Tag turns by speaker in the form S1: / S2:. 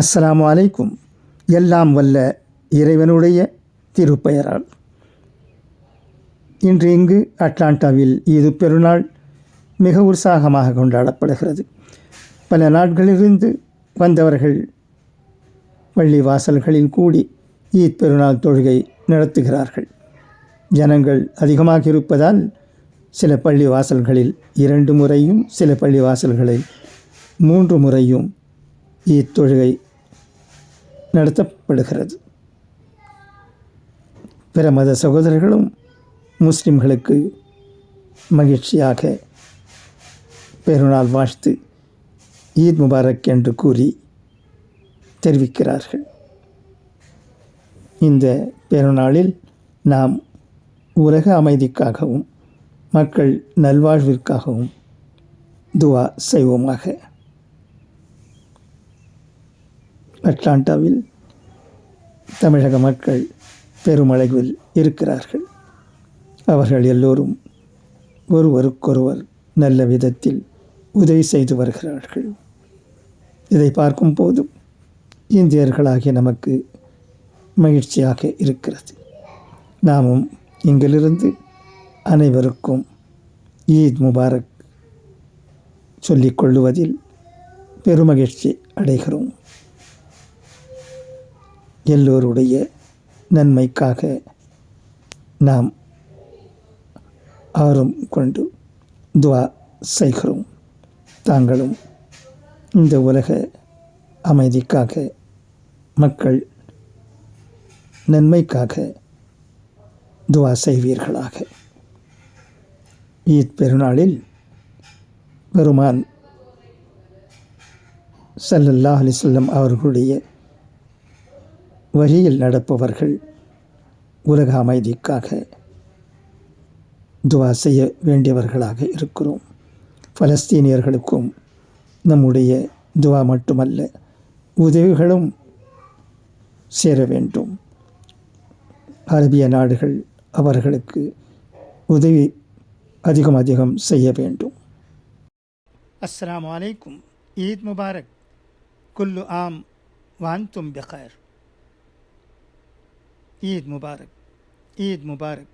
S1: அஸ்லாம் அலைக்கும். எல்லாம் வல்ல இறைவனுடைய திருப்பெயரால். இன்று இங்கு அட்லாண்டாவில் ஈது பெருநாள் மிக உற்சாகமாக கொண்டாடப்படுகிறது. பல நாட்களிலிருந்து வந்தவர்கள் பள்ளி வாசல்களில் கூடி ஈத் பெருநாள் தொழுகை நடத்துகிறார்கள். ஜனங்கள் அதிகமாக இருப்பதால் சில பள்ளி வாசல்களில் இரண்டு முறையும் சில பள்ளி வாசல்களில் மூன்று முறையும் ஈத் தொழுகை நடத்தப்படுகிறது. பிற மத சகோதரர்களும் முஸ்லிம்களுக்கு மகிழ்ச்சியாக பெருநாள் வாழ்த்து ஈத் முபாரக் என்று கூறி தெரிவிக்கிறார்கள். இந்த பெருநாளில் நாம் உலக அமைதிக்காகவும் மக்கள் நல்வாழ்விற்காகவும் துவா செய்வோமாக. அட்லாண்டாவில் தமிழக மக்கள் பெருமளவில் இருக்கிறார்கள். அவர்கள் எல்லோரும் ஒருவருக்கொருவர் நல்ல விதத்தில் உதவி செய்து வருகிறார்கள். இதை பார்க்கும் போதும் இந்தியர்களாகிய நமக்கு மகிழ்ச்சியாக இருக்கிறது. நாமும் இங்கிலிருந்து அனைவருக்கும் ஈத் முபாரக் சொல்லிக் கொள்ளுவதில் பெருமகிழ்ச்சி அடைகிறோம். எல்லோருடைய நன்மைக்காக நாம் ஆர்வம் கொண்டு துவா செய்கிறோம். தாங்களும் இந்த உலக அமைதிக்காக மக்கள் நன்மைக்காக துவா செய்வீர்களாக. ஈத் பெருநாளில் பெருமான் சல்லல்லாஹ் அலிசல்லம் அவர்களுடைய வழியில் நடப்பவர்கள் உலக அமைதிக்காக துவா செய்ய வேண்டியவர்களாக இருக்கிறோம். பலஸ்தீனியர்களுக்கும் நம்முடைய துவா மட்டுமல்ல உதவிகளும் சேர வேண்டும். அரபிய நாடுகள் அவர்களுக்கு உதவி அதிகம் அதிகம் செய்ய வேண்டும். அஸ்லாம் வலைக்கும் ஈத் முபாரக் குல்லு ஆம் வான்தும் பகர் ஈத் முபாரக் ஈத் முபாரக்